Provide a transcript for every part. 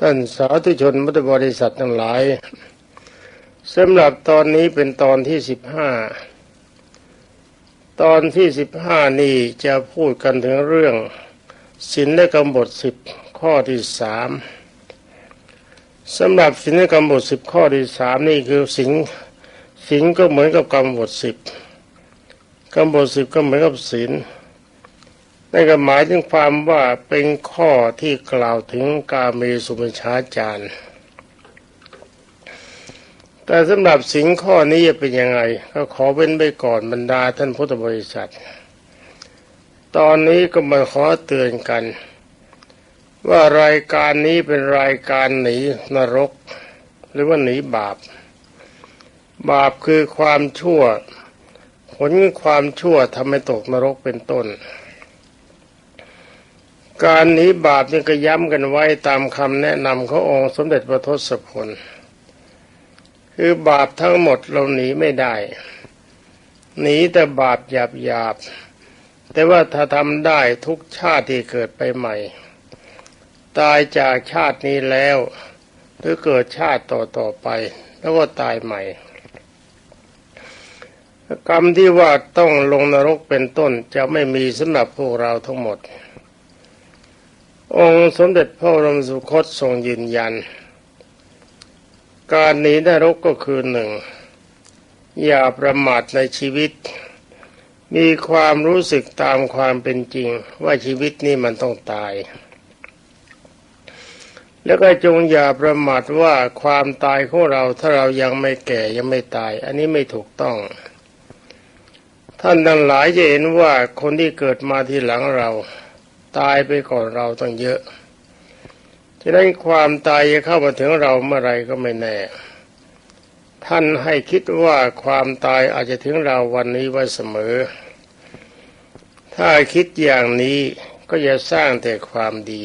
ท่านสาธุชนพุทธบริษัททั้งหลายสำหรับตอนนี้เป็นตอนที่สิบห้าตอนที่สิบห้านี่จะพูดกันถึงเรื่องศีลและกรรมบทสิบข้อที่สามสำหรับศีลและกรรมบทสิบข้อที่สามนี่คือศีลศีลก็เหมือนกับกรรมบทสิบกรรมบทสิบก็เหมือนกับศีล นั่นก็หมายถึงความว่าเป็นข้อที่กล่าวถึงกาเมสุมิชาจารย์แต่สำหรับสิ่งข้อนี้จะเป็นยังไง ก็ขอเว้นไปก่อนบรรดาท่านพุทธบริษัท ตอนนี้ก็มาขอเตือนกัน ว่ารายการนี้เป็นรายการหนีนรก หรือว่าหนีบาป บาปคือความชั่ว ผลความชั่วทำให้ตกนรกเป็นต้น การหนีบาปนี่ก็ย้ำกันไว้ตามคำแนะนำขององค์สมเด็จพระทศพล คือบาปทั้งหมดเราหนีไม่ได้ หนีแต่บาปหยาบหยาบแต่ว่าถ้าทำได้ทุกชาติที่เกิดไปใหม่ ตายจากชาตินี้แล้ว หรือเกิดชาติต่อต่อไป แล้วก็ตายใหม่ กรรมที่ว่าต้องลงนรกเป็นต้นจะไม่มีสำหรับพวกเราทั้งหมด องค์สมเด็จพระรมสุคตทรงยืนยัน การหนีนรกก็คือหนึ่ง อย่าประมาทในชีวิต มีความรู้สึกตามความเป็นจริงว่าชีวิตนี้มันต้องตาย แล้วก็จงอย่าประมาทว่าความตายของเราถ้าเรายังไม่แก่ยังไม่ตาย อันนี้ไม่ถูกต้อง ท่านทั้งหลายจะเห็นว่าคนที่เกิดมาทีหลังเรา ตายไปก่อนเราต้องเยอะฉะนั้นความตายจะเข้ามาถึงเราเมื่อไรก็ไม่แน่ ท่านให้คิดว่าความตายอาจจะถึงเราวันนี้ไว้เสมอ ถ้าคิดอย่างนี้ก็จะสร้างแต่ความดี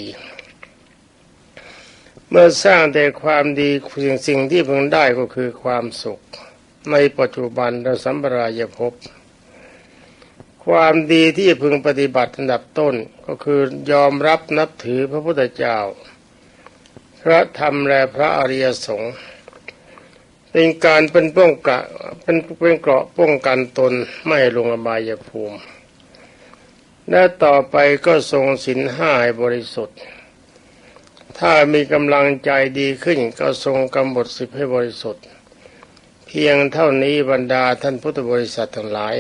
เมื่อสร้างแต่ความดีสิ่งสิ่งที่พึงได้ก็คือความสุข ในปัจจุบันและสัมปรายภพ ความดีที่พึงปฏิบัติอันดับต้นก็คือยอมรับนับถือพระพุทธเจ้า พระธรรมและพระอริยสงฆ์เป็นการเป็นป้องกันเป็นเป็นเกราะป้องกันตนไม่ลงอบายภูมิ และต่อไปก็ทรงศีลห้าให้บริสุทธิ์ ถ้ามีกำลังใจดีขึ้นก็ทรงกำหนดสิบให้บริสุทธิ์ เพียงเท่านี้บรรดาท่านพุทธบริษัททั้งหลาย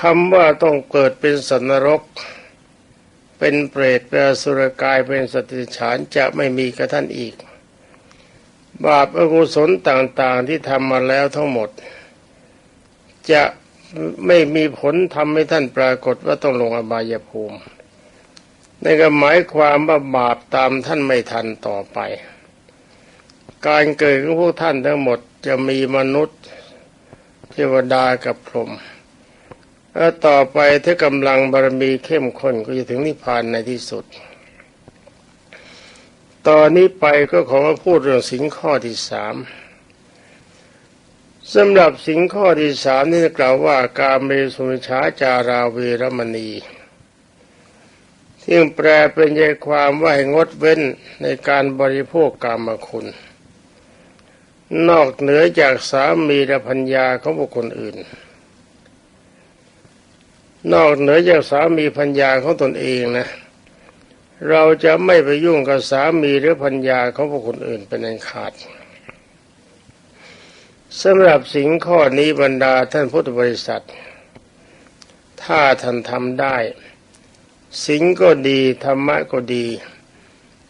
คำว่าต้องเกิดเป็นสัตว์นรก เป็นเปรตเป็นสุรกายเป็นสติฉานจะไม่มีกับท่านอีก บาปอกุศลต่างๆที่ทำมาแล้วทั้งหมด จะไม่มีผลทำให้ท่านปรากฏว่าต้องลงอบายภูมินั่นก็หมายความว่าบาปตามท่านไม่ทันต่อไป การเกิดของพวกท่านทั้งหมดจะมีมนุษย์เทวดากับพรหม แล้วต่อไปถ้ากำลังบารมีเข้มข้นก็จะถึงนิพพานในที่สุด ตอนนี้ไปก็ขอมาพูดเรื่องสิงข้อที่สามสำหรับสิงข้อที่สามนี่กล่าวว่าการเมสุมิชาจาราเวรมณีที่งแปลเป็นใจความว่าให้งดเว้นในการบริโภคกรรมคุณ นอกเหนือจากสามีและพัญญาของบุคคลอื่น นอกเหนือจากสามีพัญญาของตนเองนะ เราจะไม่ไปยุ่งกับสามีหรือพัญญาของบุคคลอื่นเป็นอันขาดสำหรับสิ่งข้อนี้บรรดาท่านพุทธบริษัท ถ้าท่านทำได้ สิ่งก็ดีธรรมะก็ดี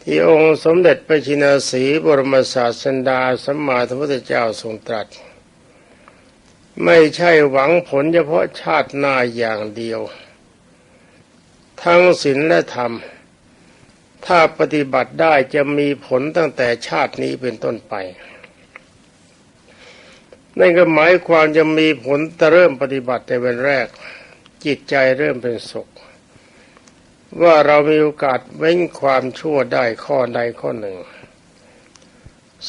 ที่องค์สมเด็จพระชินสีบรมศาสดาสัมมาสัมพุทธเจ้าทรงตรัส ไม่ใช่หวังผลเฉพาะชาติหน้าอย่างเดียว ทั้งศีลและธรรม ถ้าปฏิบัติได้จะมีผลตั้งแต่ชาตินี้เป็นต้นไป นั่นก็หมายความจะมีผลแต่เริ่มปฏิบัติในวันแรก จิตใจเริ่มเป็นสุข ว่าเรามีโอกาสเว้นความชั่วได้ข้อใดข้อหนึ่ง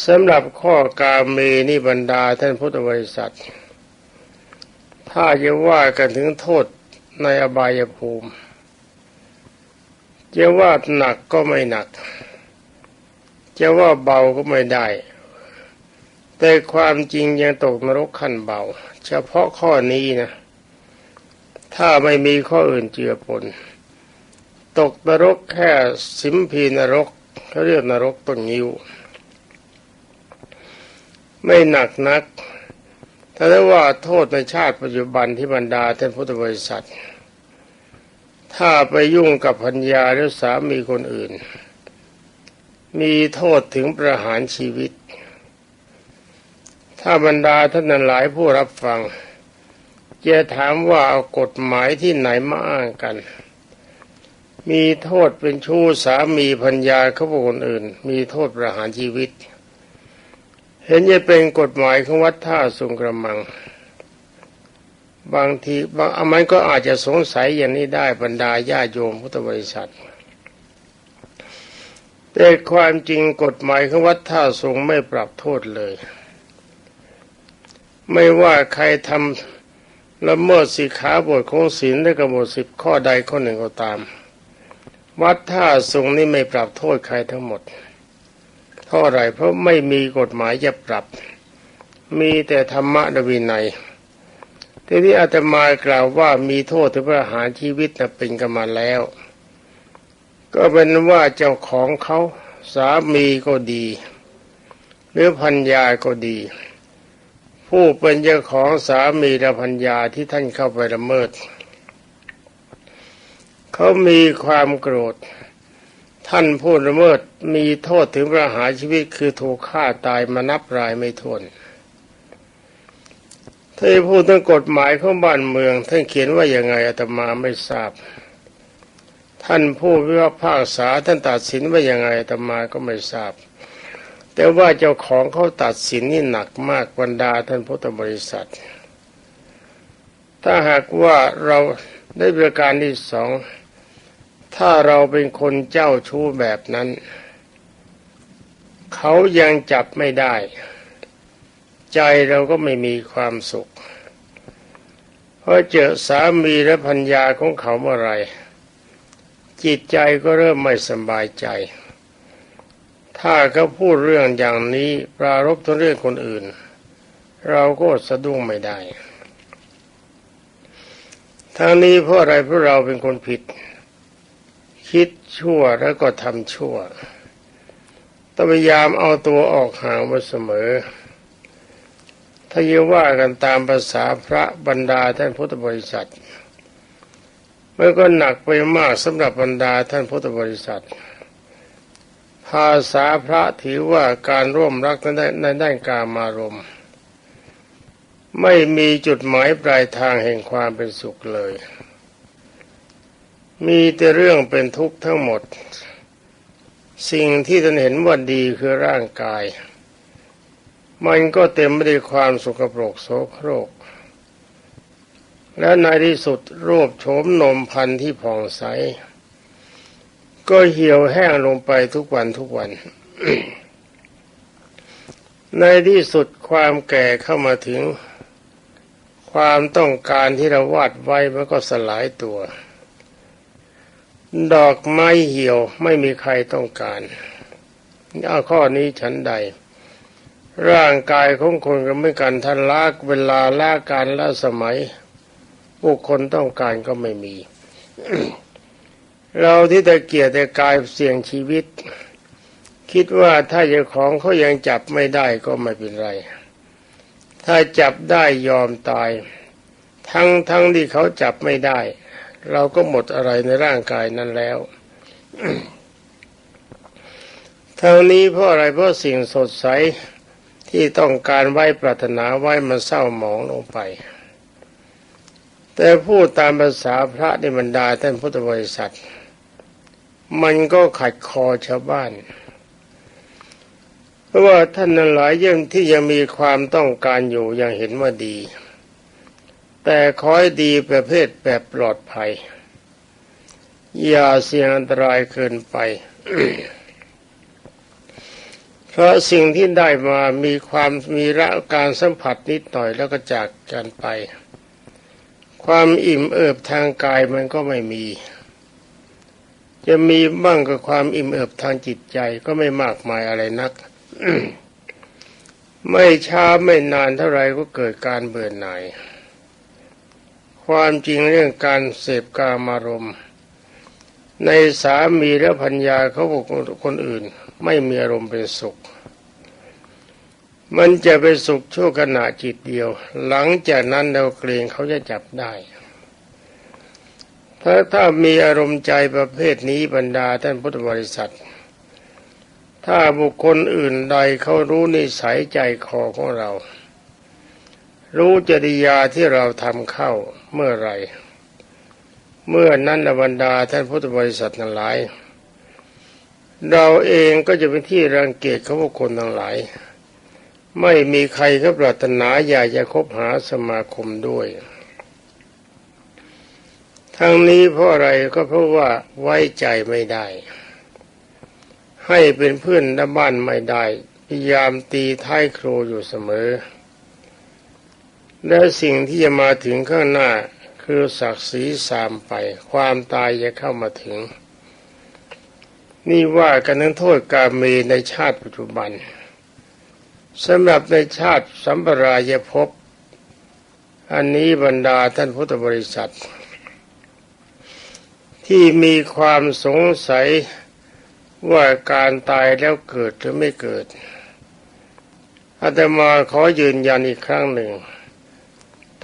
สำหรับข้อกาเมนิบรรดาท่านพุทธบริษัท ถ้าจะว่ากันถึงโทษในอบายภูมิจะว่าหนักก็ไม่หนัก จะว่าเบาก็ไม่ได้ แต่ความจริงยังตกนรกขั้นเบา เฉพาะข้อนี้นะ ถ้าไม่มีข้ออื่นเจือปน ตกนรกแค่สิมพีนรกเขาเรียกนรกต้นยิ้ว ไม่หนักนัก ถ้าได้ว่าโทษในชาติปัจจุบันที่บรรดาท่านพุทธบริษัท ถ้าไปยุ่งกับพัญญาหรือสามีคนอื่น มีโทษถึงประหารชีวิต ถ้าบรรดาท่านนั้นหลายผู้รับฟังจะถามว่าเอากฎหมายที่ไหนมาอ้างกัน มีโทษเป็นชู้สามีพัญญาเขาบุคคลอื่น มีโทษประหารชีวิต เห็นจะเป็นกฎหมายของวัดท่าสุงกระมัง บางทีบางอามันก็อาจจะสงสัยอย่างนี้ได้บรรดาญาโยมพุทธบริษัท แต่ความจริงกฎหมายของวัดท่าสุงไม่ปรับโทษเลย ไม่ว่าใครทำละเมิดสิขาบทของศีลและกบฏสิบข้อใดข้อหนึ่งก็ตาม วัดท่าสุงนี่ไม่ปรับโทษใครทั้งหมด เพราะอะไรเพราะไม่มีกฎหมายจะปรับ มีแต่ธรรมะวินัยทีนี้อาตมากล่าวว่ามีโทษถึงประหารชีวิตนะเป็นกันมาแล้ว ก็เป็นว่าเจ้าของเขาสามีก็ดี หรือพัญญาก็ดี ผู้เป็นเจ้าของสามีและพัญญาที่ท่านเข้าไปละเมิด เขามีความโกรธ ท่านผู้ละเมิดมีโทษถึงประหารชีวิตคือถูกฆ่าตายมานับรายไม่ถ้วนถ้าพูดถึงกฎหมายของบ้านเมือง ท่านเขียนว่าอย่างไงอาตมาไม่ทราบ ท่านผู้พิพากษาท่านตัดสินว่าอย่างไงอาตมาก็ไม่ทราบ แต่ว่าเจ้าของเขาตัดสินนี่หนักมากบรรดาท่านพุทธบริษัท ถ้าหากว่าเราได้ประการที่สอง ถ้าเราเป็นคนเจ้าชู้แบบนั้น เขายังจับไม่ได้ ใจเราก็ไม่มีความสุขพราะเจอสามีและพัญญาของเขาเมื่อไรจิตใจก็เริ่มไม่สบายใจ ถ้าเขาพูดเรื่องอย่างนี้ปรารบทั้งเรื่องคนอื่น เราก็สะดุ้งไม่ได้ทั้งนี้เพราะอะไรเพราะเราเป็นคนผิด คิดชั่วแล้วก็ทำชั่วต้องพยายามเอาตัวออกห่างไว้เสมอ ถ้าเยว่ากันตามภาษาพระบรรดาท่านพุทธบริษัทมันก็หนักไปมากสำหรับบรรดาท่านพุทธบริษัท ภาษาพระถือว่าการร่วมรักในในด้านการมารมณ์ไม่มีจุดหมายปลายทางแห่งความเป็นสุขเลย มีแต่เรื่องเป็นทุกข์ทั้งหมด สิ่งที่ท่านเห็นว่าดีคือร่างกาย มันก็เต็มไปด้วยความสุขปรกโสโครก และในที่สุดรูปโฉมนมพันธุ์ที่ผ่องใส ก็เหี่ยวแห้งลงไปทุกวันทุกวัน ในที่สุดความแก่เข้ามาถึง ความต้องการที่เราวาดไว้มันก็สลายตัว ดอกไม้เหี่ยวไม่มีใครต้องการเอาข้อนี้ฉันใด ร่างกายของคนก็ไม่กันท่านลากเวลาลาการละสมัยบุคคลต้องการก็ไม่มี เราที่ตะเกียรแต่กายเสี่ยงชีวิต คิดว่าถ้าเจ้าของเขายังจับไม่ได้ก็ไม่เป็นไร ถ้าจับได้ยอมตาย ทั้งทั้งที่เขาจับไม่ได้ เราก็หมดอะไรในร่างกายนั้นแล้วทั้งนี้เพราะอะไรเพราะสิ่งสดใสที่ต้องการไว้ปรารถนาไว้มันเศร้าหมองลงไป แต่พูดตามภาษาพระในบรรดาท่านพุทธบริษัท มันก็ขัดคอชาวบ้าน เพราะว่าท่านนั้นหลายยังที่ยังมีความต้องการอยู่ยังเห็นว่าดี แต่คอยดีประเภทแบบปลอดภัย อย่าเสี่ยงอันตรายเกินไป เพราะสิ่งที่ได้มามีความมีระการสัมผัสนิดหน่อยแล้วก็จากกันไป ความอิ่มเอิบทางกายมันก็ไม่มี จะมีบ้างกับความอิ่มเอิบทางจิตใจก็ไม่มากมายอะไรนักไม่ช้าไม่นานเท่าไรก็เกิดการเบื่อหน่าย ความจริงเรื่องการเสพกามารมณ์ในสามีและพัญญาเขาบอกคนอื่น ไม่มีอารมณ์เป็นสุข มันจะเป็นสุขชั่วขณะจิตเดียว หลังจากนั้นเราเกรงเขาจะจับได้ถ้าถ้ามีอารมณ์ใจประเภทนี้บรรดาท่านพุทธบริษัท ถ้าบุคคลอื่นใดเขารู้นิสัยใจคอของเรา รู้จริยาที่เราทำเข้าเมื่อไร เมื่อนั้นบรรดาท่านพุทธบริษัททั้งหลาย เราเองก็จะเป็นที่รังเกียจของบุคคลทั้งหลาย ไม่มีใครเขาปรารถนาอยากจะคบหาสมาคมด้วย ทั้งนี้เพราะอะไรก็เพราะว่าไว้ใจไม่ได้ ให้เป็นเพื่อนนบ้านไม่ได้ พยายามตีท้ายครูอยู่เสมอ และสิ่งที่จะมาถึงข้างหน้าคือศักดิ์ศรีสามไป ความตายจะเข้ามาถึง นี่ว่ากันทั้งโทษกาเมในชาติปัจจุบันสำหรับในชาติสัมปรายภพอันนี้บรรดาท่านพุทธบริษัท ที่มีความสงสัยว่าการตายแล้วเกิดหรือไม่เกิดอาตมาขอยืนยันอีกครั้งหนึ่ง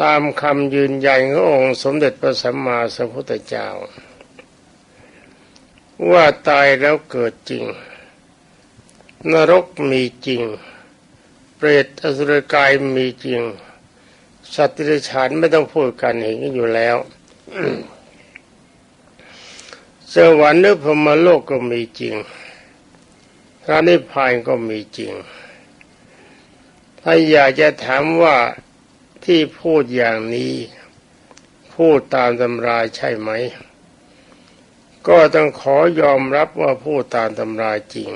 ตามคำยืนยันขององค์สมเด็จพระสัมมาสัมพุทธเจ้า ว่าตายแล้วเกิดจริง นรกมีจริง เปรตอสุรกายมีจริง สัตว์ที่ฉานไม่ต้องพูดกันเห็นอยู่แล้วสวรรค์หรือพรมโลกก็มีจริงพระนิพพานก็มีจริง ถ้าอยากจะถามว่า ที่พูดอย่างนี้ พูดตามตำราใช่ไหม ก็ต้องขอยอมรับว่าพูดตามตำราจริง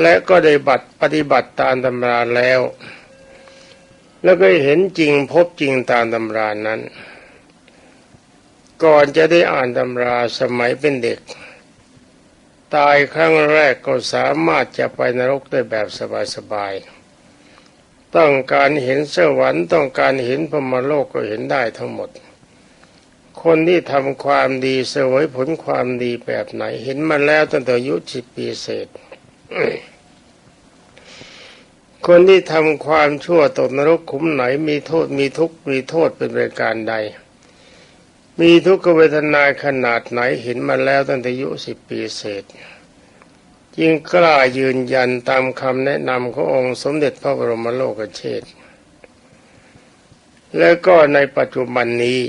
และก็ได้บัตรปฏิบัติตามตำราแล้ว แล้วก็เห็นจริงพบจริงตามตำรานั้น ก่อนจะได้อ่านตำราสมัยเป็นเด็ก ตายครั้งแรกก็สามารถจะไปนรกได้แบบสบายๆ ต้องการเห็นสวรรค์ต้องการเห็นพรมโลกก็เห็นได้ทั้งหมด คนที่ทำความดีเสวยผลความดีแบบไหน เห็นมาแล้วตั้งแต่อายุสิบปีเศษ คนที่ทำความชั่วตกนรกขุมไหนมีโทษมีทุกข์มีโทษเป็นประการใด มีทุกขเวทนาขนาดไหนเห็นมาแล้วตั้งแต่อายุสิบปีเศษ ยิ่งกล้ายืนยันตามคำแนะนำขององค์สมเด็จพระบรมโลกเชษฐ์และก็ในปัจจุบันนี้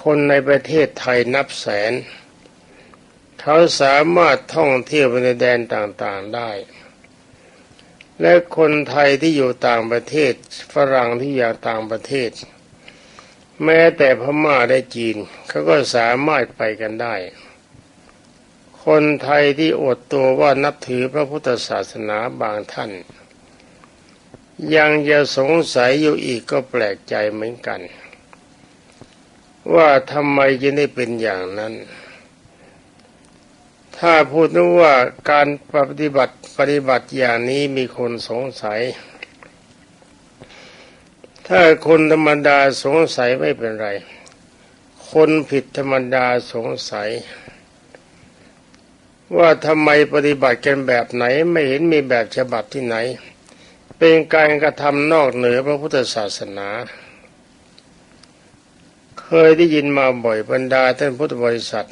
คนในประเทศไทยนับแสน เขาสามารถท่องเที่ยวไปในแดนต่างๆได้ และคนไทยที่อยู่ต่างประเทศฝรั่งที่อยากต่างประเทศ แม้แต่พม่าได้จีนเขาก็สามารถไปกันได้ คนไทยที่อดตัวว่านับถือพระพุทธศาสนาบางท่าน ยังจะสงสัยอยู่อีกก็แปลกใจเหมือนกัน ว่าทำไมจะได้เป็นอย่างนั้น ถ้าพูดนว่าการปฏิบัติปฏิบัติอย่างนี้มีคนสงสัย ถ้าคนธรรมดาสงสัยไม่เป็นไร คนผิดธรรมดาสงสัย ว่าทำไมปฏิบัติกันแบบไหนไม่เห็นมีแบบฉบับที่ไหน เป็นการกระทำนอกเหนือพระพุทธศาสนา เคยได้ยินมาบ่อยบรรดาท่านพุทธบริษัท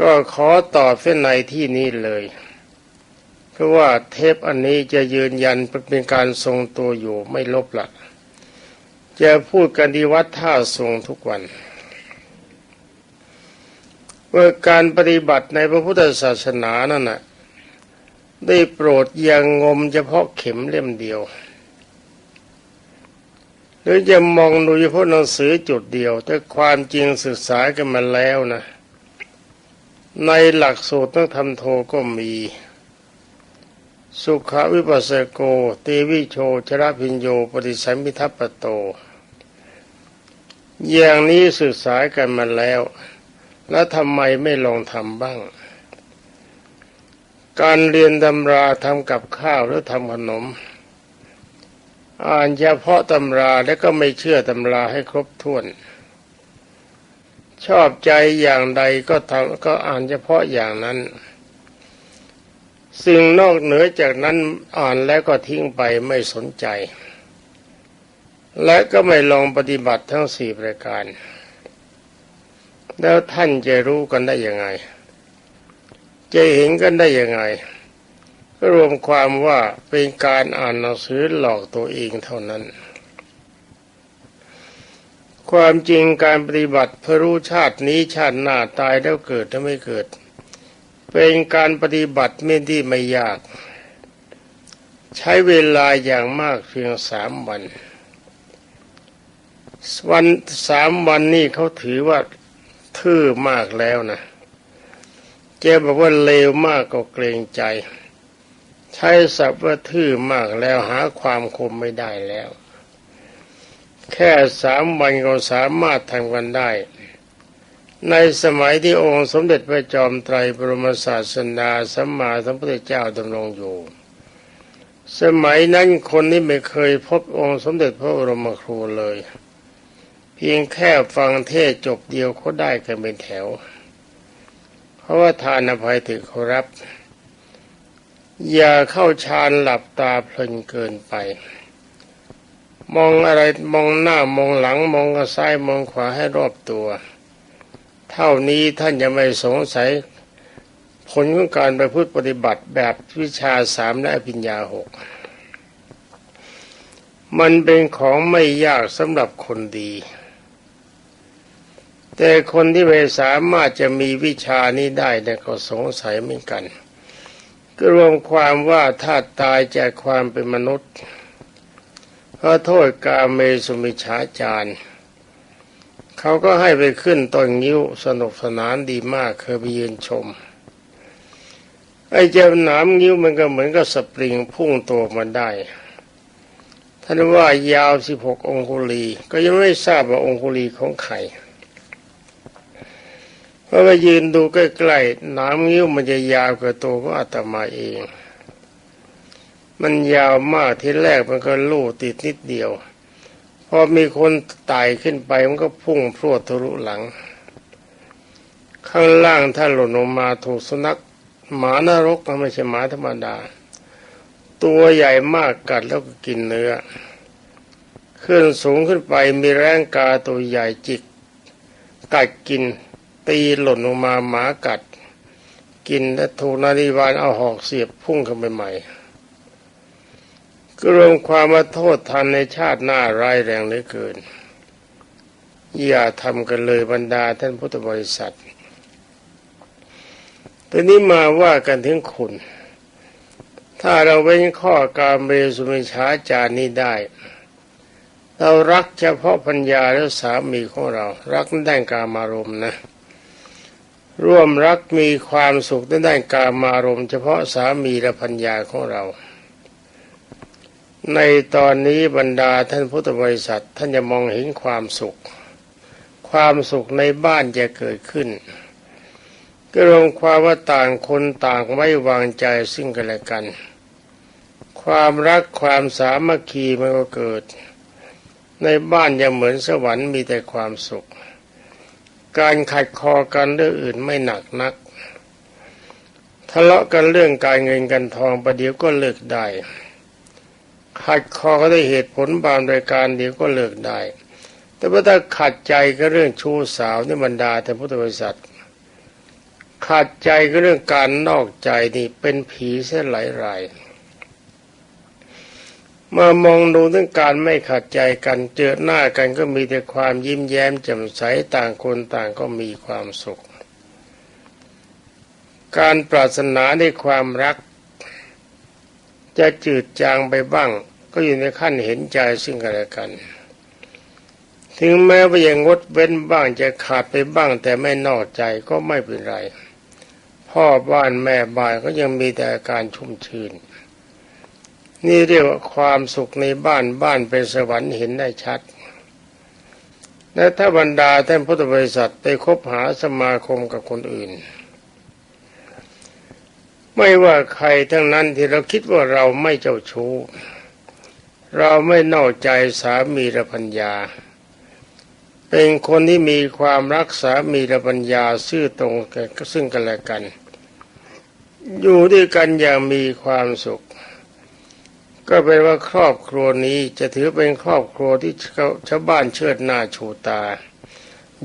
ก็ขอตอบเส้นในที่นี้เลย เพราะว่าเทปอันนี้จะยืนยันเป็นการทรงตัวอยู่ไม่ลบละจะพูดกันที่วัดท่าทรงทุกวัน ว่าการปฏิบัติในพระพุทธศาสนานั่นน่ะได้โปรดอย่างงมเฉพาะเข็มเล่มเดียว หรือจะมองดูเฉพาะหนังสือจุดเดียว แต่ความจริงศึกษากันมาแล้วนะ ในหลักสูตรต้องทำโทก็มี สุขวิปัสสโกเตวิโชชรพิญโยปฏิสัมพิทัปโต อย่างนี้ศึกษากันมาแล้ว แล้วทำไมไม่ลองทำบ้าง การเรียนตำราทำกับข้าวหรือทำขนม อ่านเฉพาะตำราแล้วก็ไม่เชื่อตำราให้ครบถ้วน ชอบใจอย่างใดก็ทำก็อ่านเฉพาะอย่างนั้น สิ่งนอกเหนือจากนั้นอ่านแล้วก็ทิ้งไปไม่สนใจ และก็ไม่ลองปฏิบัติทั้งสี่ประการ แล้วท่านจะรู้กันได้ยังไง จะเห็นกันได้ยังไงก็รวมความว่าเป็นการอ่านหนังสือหลอกตัวเองเท่านั้น ความจริงการปฏิบัติเพื่อรู้ชาตินี้ชาติหน้าตายแล้วเกิดถ้าไม่เกิด เป็นการปฏิบัติไม่ที่ไม่ยาก ใช้เวลาอย่างมากเพียงสามวัน วันสามวันนี่เขาถือว่า ทื่อมากแล้วนะเจ้บอกว่าเลวมากก็เกรงใจ ใช้ศัพท์ว่าทื่อมากแล้วหาความคมไม่ได้แล้ว แค่สามวันก็สามารถทำกันได้ ในสมัยที่องค์สมเด็จพระจอมไตรบรมศาสดาสัมมาสัมพุทธเจ้าดำรงอยู่สมัยนั้นคนที่ไม่เคยพบองค์สมเด็จพระบรมครูเลย เพียงแค่ฟังเทศจบเดียวเขาได้กันเป็นแถว เพราะว่าทานอภัยถือเขารับ อย่าเข้าฌานหลับตาเพลินเกินไป มองอะไรมองหน้ามองหลังมองซ้ายมองขวาให้รอบตัว เท่านี้ท่านจะไม่สงสัยผลของการไปพูดปฏิบัติแบบวิชาสามและอภิญญาหกมันเป็นของไม่ยากสำหรับคนดี แต่คนที่ไม่สามารถจะมีวิชานี้ได้เนี่ยก็สงสัยเหมือนกัน ก็รวมความว่าถ้าตายจากความเป็นมนุษย์เพราะโทษกาเมสุมิชาจารเขาก็ให้ไปขึ้นต้นงิ้วสนุกสนานดีมากเคยไปยืนชม ไอ้เจ้าหนามงิ้วมันก็เหมือนกับสปริงพุ่งตัวมันได้ท่านว่ายาวสิบหกองคุลี ก็ยังไม่ทราบว่าองคุลีของใคร ราะว่ายืนดูใกล้ๆหนามงิ้วมันจะยาวกว่าตัวของอาตมาเอง มันยาวมากที่แรกมันก็ลู่ติดนิดเดียว พอมีคนไต่ขึ้นไปมันก็พุ่งพรวดทะลุหลัง ข้างล่างถ้าหล่นลงมาถูกสุนัขหมานรกมันไม่ใช่หมาธรรมดา ตัวใหญ่มากกัดแล้วก็กินเนื้อขึ้นสูงขึ้นไปมีแรงกาตัวใหญ่จิกกัดกิน ตีหล่นลงมาหมากัด กินและถูกนาดีวานเอาหอกเสียบพุ่งเข้าไปใหม่ก็รวมความมาโทษทันในชาติหน้าร้ายแรงเหลือเกิน อย่าทำกันเลยบรรดาท่านพุทธบริษัทตอนนี้มาว่ากันถึงคุณ ถ้าเราเว้นข้อการเมสุมิชาจานี้ได้ เรารักเฉพาะพัญญาและสามีของเรา รักด้านการมารมนะ ร่วมรักมีความสุขด้านกามารมณ์เฉพาะสามีและพัญญาของเรา ในตอนนี้บรรดาท่านพุทธบริษัทท่านจะมองเห็นความสุข ความสุขในบ้านจะเกิดขึ้น ก็รวมความว่าต่างคนต่างไม่วางใจซึ่งกันและกัน ความรักความสามัคคีมันก็เกิด ในบ้านจะเหมือนสวรรค์มีแต่ความสุข การขัดคอกันเรื่องอื่นไม่หนักนัก ทะเลาะกันเรื่องการเงินกันทองประเดี๋ยวก็เลิกได้ขัดคอก็ได้เหตุผลบางรายการเดี๋ยวก็เลิกได้ แต่ว่าถ้าขัดใจก็เรื่องชู้สาวนี่บรรดาแต่พุทธบริษัทขัดใจก็เรื่องการนอกใจนี่เป็นผีเส้นหลายราย มามองดูถึงการไม่ขัดใจกันเจอหน้ากันก็มีแต่ความยิ้มแย้มแจ่มใสต่างคนต่างก็มีความสุข การปรารถนาในความรัก จะจืดจางไปบ้าง ก็อยู่ในขั้นเห็นใจซึ่งกันและกัน ถึงแม้ว่ายังงดเว้นบ้างจะขาดไปบ้าง แต่ไม่นอกใจก็ไม่เป็นไร พ่อบ้านแม่บ้านก็ยังมีแต่การชุ่มชื่น นี่เรียกว่าความสุขในบ้านบ้านเป็นสวรรค์เห็นได้ชัดและถ้าบรรดาท่านพุทธบริษัทไปคบหาสมาคมกับคนอื่น ไม่ว่าใครทั้งนั้นที่เราคิดว่าเราไม่เจ้าชู้ เราไม่นอกใจสามีและพัญญา เป็นคนที่มีความรักสามีและปัญญาซื่อตรงกันซึ่งกันและกัน อยู่ด้วยกันอย่างมีความสุข ก็เป็นว่าครอบครัวนี้จะถือเป็นครอบครัวที่ชาวบ้านเชิดหน้าชูตา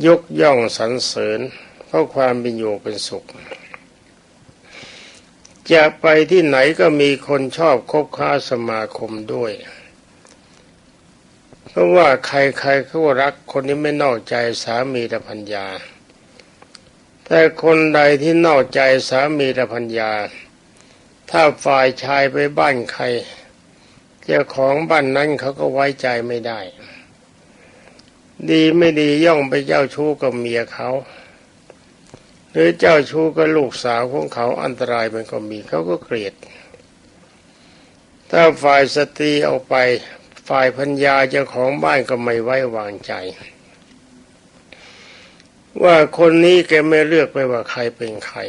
ยกย่องสรรเสริญเพราะความเป็นอยู่เป็นสุข จะไปที่ไหนก็มีคนชอบคบค้าสมาคมด้วย เพราะว่าใครๆเขารักคนนี้ไม่นอกใจสามีและพัญญาแต่คนใดที่นอกใจสามีและพัญญาถ้าฝ่ายชายไปบ้านใคร เจ้าของบ้านนั้นเขาก็ไว้ใจไม่ได้ ดีไม่ดีย่องไปเจ้าชู้กับเมียเขาหรือเจ้าชู้กับลูกสาวของเขาอันตรายมันก็มีเขาก็เกลียด ถ้าฝ่ายสตรีเอาไปฝ่ายพัญญาเจ้าของบ้านก็ไม่ไว้วางใจ ว่าคนนี้แกไม่เลือกไปว่าใครเป็นใคร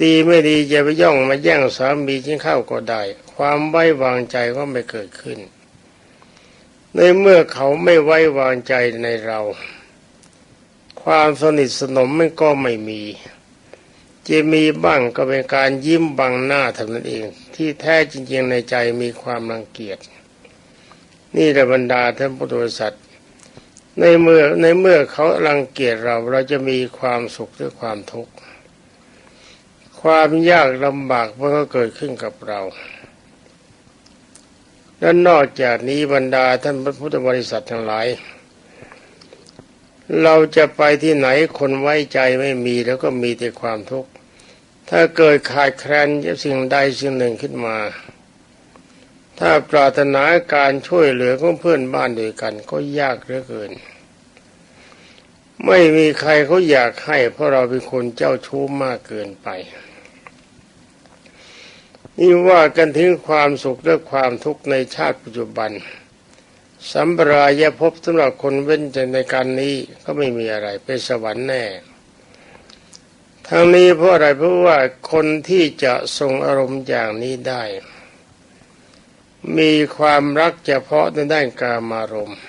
ดีไม่ดีจะไปย่องมาแย่งสามีจิ้งเข้าก็ได้ ความไว้วางใจก็ไม่เกิดขึ้น ในเมื่อเขาไม่ไว้วางใจในเรา ความสนิทสนมมันก็ไม่มีจะมีบ้างก็เป็นการยิ้มบังหน้าเท่านั้นเอง ที่แท้จริง ๆ ในใจมีความรังเกียจนี่แหละบรรดาท่านพุทธบริษัทในเมื่อในเมื่อเขารังเกียจเราเราจะมีความสุขหรือความทุกข์ ความยากลำบากมันก็เกิดขึ้นกับเรา และนอกจากนี้บรรดาท่านพุทธบริษัททั้งหลาย เราจะไปที่ไหนคนไว้ใจไม่มีแล้วก็มีแต่ความทุกข์ ถ้าเกิดขาดแคลนสิ่งใดสิ่งหนึ่งขึ้นมา ถ้าปรารถนาการช่วยเหลือของเพื่อนบ้านด้วยกันก็ยากเหลือเกินไม่มีใครเขาอยากให้เพราะเราเป็นคนเจ้าชู้มากเกินไป นี่ว่ากันถึงความสุขและความทุกข์ในชาติปัจจุบันสัมปรายภพสำหรับคนเว้นจากในการนี้ก็ไม่มีอะไรเป็นสวรรค์แน่ทั้งนี้เพราะอะไรเพราะว่าคนที่จะทรงอารมณ์อย่างนี้ได้ มีความรักเฉพาะในด้านกามารมณ์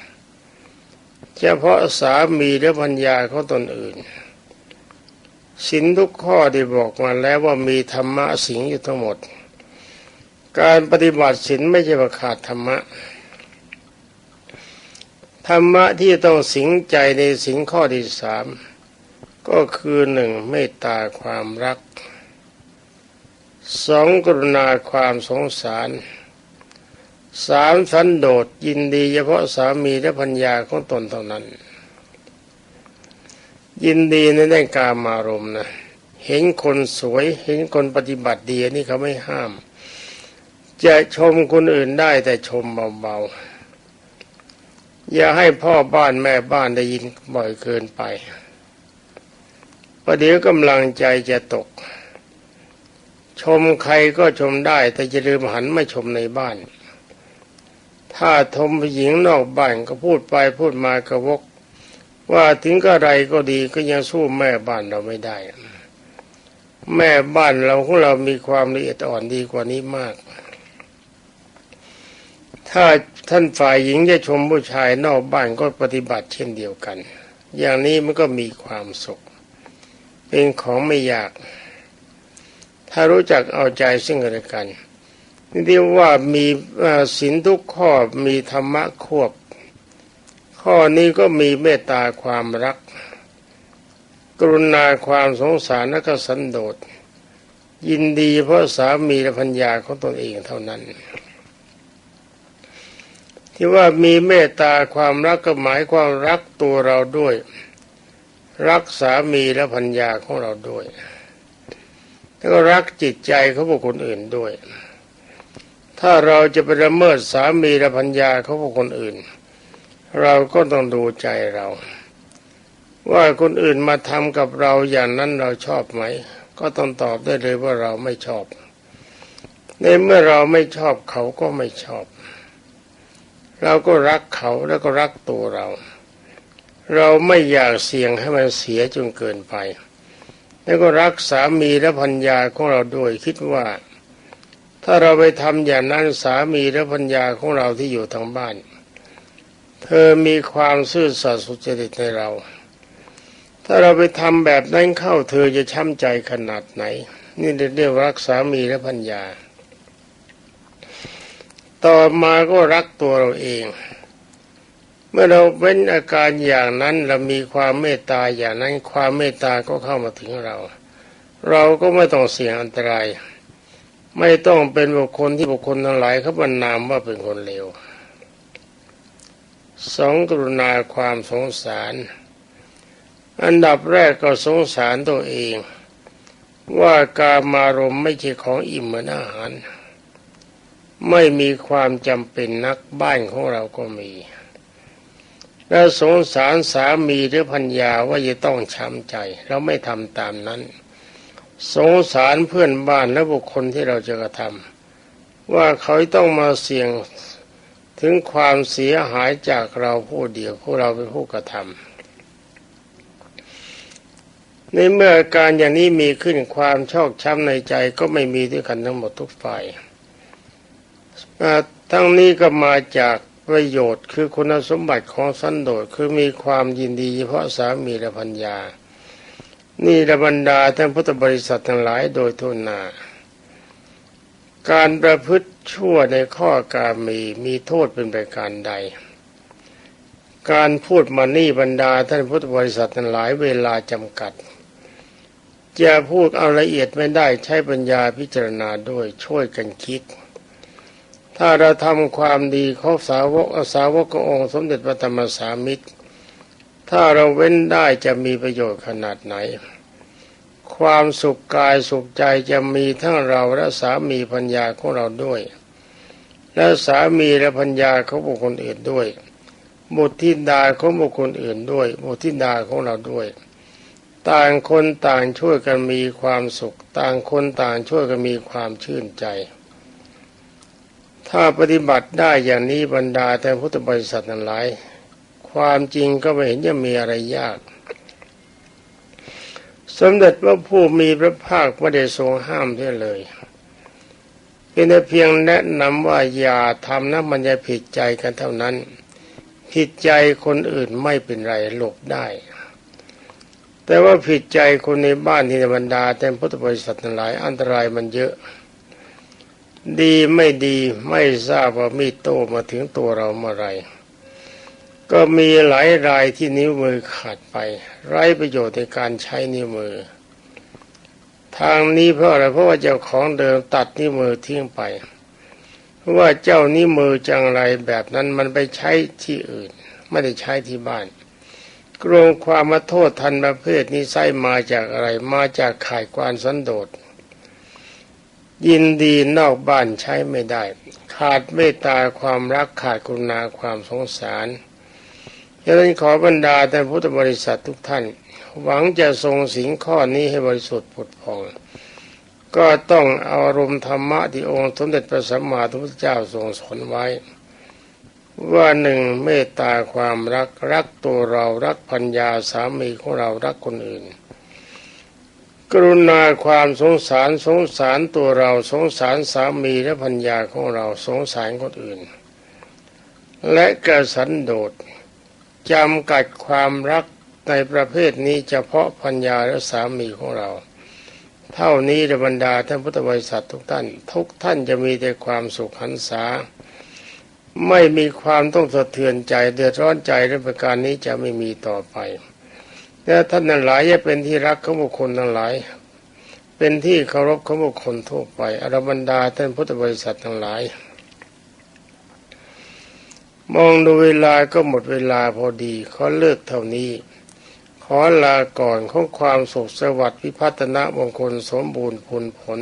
เฉพาะสามีและพัญญาเของตนอื่นสินทุกข้อได้บอกมาแล้วว่ามีธรรมะสิงอยู่ทั้งหมด การปฏิบัติสินไม่ใช่ว่าขาดธรรมะ ธรรมะที่ต้องสิงใจในสิงข้อที่สามก็คือหนึ่งเมตตาความรักสองกรุณาความสงสารสามสันโดษยินดีเฉพาะสามีและพัญญาของตนเท่านั้น ยินดีในด้านกามารมณ์นะเห็นคนสวยเห็นคนปฏิบัติดีนี่เขาไม่ห้าม จะชมคนอื่นได้แต่ชมเบาๆ อย่าให้พ่อบ้านแม่บ้านได้ยินบ่อยเกินไปประเดี๋ยวกำลังใจจะตก ชมใครก็ชมได้ แต่จะลืมหันมาชมในบ้าน ถ้าทมผู้หญิงนอกบ้านก็พูดไปพูดมากระวก ว่าถึงกระไรก็ดีก็ยังสู้แม่บ้านเราไม่ได้ แม่บ้านเราของเรามีความละเอียดอ่อนดีกว่านี้มาก ถ้าท่านฝ่ายหญิงจะชมผู้ชายนอกบ้านก็ปฏิบัติเช่นเดียวกัน อย่างนี้มันก็มีความสุข เป็นของไม่ยาก ถ้ารู้จักเอาใจซึ่งกันและกันนี่ที่ว่ามีศีลทุกข้อมีธรรมะควบ ข้อนี้ก็มีเมตตาความรัก กรุณาความสงสารและก็สันโดษยินดีเพราะสามีและพัญญาของตนเองเท่านั้น ที่ว่ามีเมตตาความรักก็หมายความรักตัวเราด้วย รักสามีและพัญญาของเราด้วย แล้วก็รักจิตใจเของบุคคลอื่นด้วย ถ้าเราจะไปละเมิดสามีและพัญญาเของบุคคลอื่น เราก็ต้องดูใจเรา ว่าคนอื่นมาทำกับเราอย่างนั้นเราชอบไหม ก็ต้องตอบได้เลยว่าเราไม่ชอบ ในเมื่อเราไม่ชอบเขาก็ไม่ชอบ เราก็รักเขาแล้วก็รักตัวเรา เราไม่อยากเสี่ยงให้มันเสียจนเกินไป แล้วก็รักสามีและพัญญาของเราด้วยคิดว่า ถ้าเราไปทำอย่างนั้นสามีและพัญญาของเราที่อยู่ทางบ้าน เธอมีความซื่อสัตย์สุจริตในเรา ถ้าเราไปทำแบบนั้นเข้าเธอจะช้ำใจขนาดไหน นี่เรียกว่ารักสามีและพัญญา ต่อมาก็รักตัวเราเอง เมื่อเราเป็นอาการอย่างนั้นเรามีความเมตตาอย่างนั้นความเมตตาก็เข้ามาถึงเรา เราก็ไม่ต้องเสี่ยงอันตราย ไม่ต้องเป็นบุคคลที่บุคคลทั้งหลายเขาบรรนามว่าเป็นคนเลวสองกรุณาความสงสาร อันดับแรกก็สงสารตัวเอง ว่ากามารมไม่ใช่ของอิ่มเหมือนอาหาร ไม่มีความจำเป็นนักบ้านของเราก็มีแล้วสงสารสามีหรือพัญญาว่าจะต้องช้ำใจ เราไม่ทำตามนั้น สงสารเพื่อนบ้านและบุคคลที่เราจะกระทำว่าเขาต้องมาเสี่ยงถึงความเสียหายจากเราผู้เดียวผู้เราเป็นผู้กระทำในเมื่อการอย่างนี้มีขึ้นความชอกช้ำในใจก็ไม่มีด้วยกันทั้งหมดทุกฝ่าย ทั้งนี้ก็มาจากประโยชน์คือคุณสมบัติของสันโดษคือมีความยินดีเฉพาะสามีและพัญญานี่ระบรรดาท่านพุทธบริษัททั้งหลายโดยทุนนา การประพฤติชั่วในข้อการมีมีโทษเป็นประการใด การพูดมานี่บรรดาท่านพุทธบริษัททั้งหลายเวลาจำกัด จะพูดเอาละเอียดไม่ได้ใช้ปัญญาพิจารณาด้วยช่วยกันคิด ถ้าเราทำความดีของสาวกสาวกขององค์สมเด็จพระธรรมสามิตร ถ้าเราเว้นได้จะมีประโยชน์ขนาดไหน ความสุขกายสุขใจจะมีทั้งเราและสามีพัญญาของเราด้วย และสามีและพัญญาของบุคคลอื่นด้วย บุตรธิดาของบุคคลอื่นด้วย บุตรธิดาของเราด้วย ต่างคนต่างช่วยกันมีความสุข ต่างคนต่างช่วยกันมีความชื่นใจ ถ้าปฏิบัติได้อย่างนี้บรรดาแต่พุทธบริษัทนั้นหลาย ความจริงก็ไม่เห็นจะมีอะไรยาก สมเด็จพระผู้มีพระภาคไม่ได้ทรงห้ามด้วยเลยเป็นแต่เพียงแนะนำว่าอย่าทำนะมันจะผิดใจกันเท่านั้น ผิดใจคนอื่นไม่เป็นไรหลบได้ แต่ว่าผิดใจคนในบ้านที่บรรดาแต่พุทธบริษัททั้งหลายอันตรายมันเยอะ ดีไม่ดีไม่ทราบว่ามีโตมาถึงตัวเราเมื่อไรก็มีหลายรายที่นิ้วมือขาดไป ไร้ประโยชน์ในการใช้นิ้วมือ ทางนี้เพราะอะไรเพราะว่าเจ้าของเดิมตัดนิ้วมือทิ้งไปเพราะว่าเจ้านิ้วมือจังไรแบบนั้นมันไปใช้ที่อื่น ไม่ได้ใช้ที่บ้านกรงความมาโทษทันประเภทนี้ไส้มาจากอะไรมาจากข่ายกวานสันโดษ ยินดีนอกบ้านใช้ไม่ได้ ขาดเมตตาความรักขาดกรุณาความสงสารดังนั้นขอบรรดาแต่พุทธบริษัททุกท่าน หวังจะทรงสิงข้อนี้ให้บริสุทธิ์ผุดพอง ก็ต้องเอาอารมณ์ธรรมะที่องค์สมเด็จพระสัมมาสัมพุทธเจ้าทรงสอนไว้ ว่าหนึ่งเมตตาความรักรักตัวเรารักพัญญาสามีของเรารักคนอื่น กรุณาความสงสารสงสารตัวเราสงสารสามีและพัญญาของเราสงสารคนอื่น และกระสันโดษจำกัดความรักในประเภทนี้เฉพาะพัญญาและสามีของเรา เท่านี้ระบรรดาท่านพุทธบริษัททุกท่าน ทุกท่านจะมีแต่ความสุขหันษา ไม่มีความต้องสะเทือนใจเดือดร้อนใจและประการนี้จะไม่มีต่อไป และท่านทั้งหลายจะเป็นที่รักของบุคคลทั้งหลาย เป็นที่เคารพของบุคคลทั่วไปอรบรรดาท่านพุทธบริษัททั้งหลาย มองดูเวลาก็หมดเวลาพอดีขอเลิกเท่านี้ ขอลาก่อนของความสุขสวัสดิ์พิพัฒนามงคลสมบูรณ์ผลผล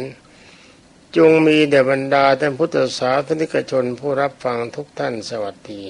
จงมีแด่บรรดาท่านพุทธศาสนิกชนผู้รับฟังทุกท่านสวัสดี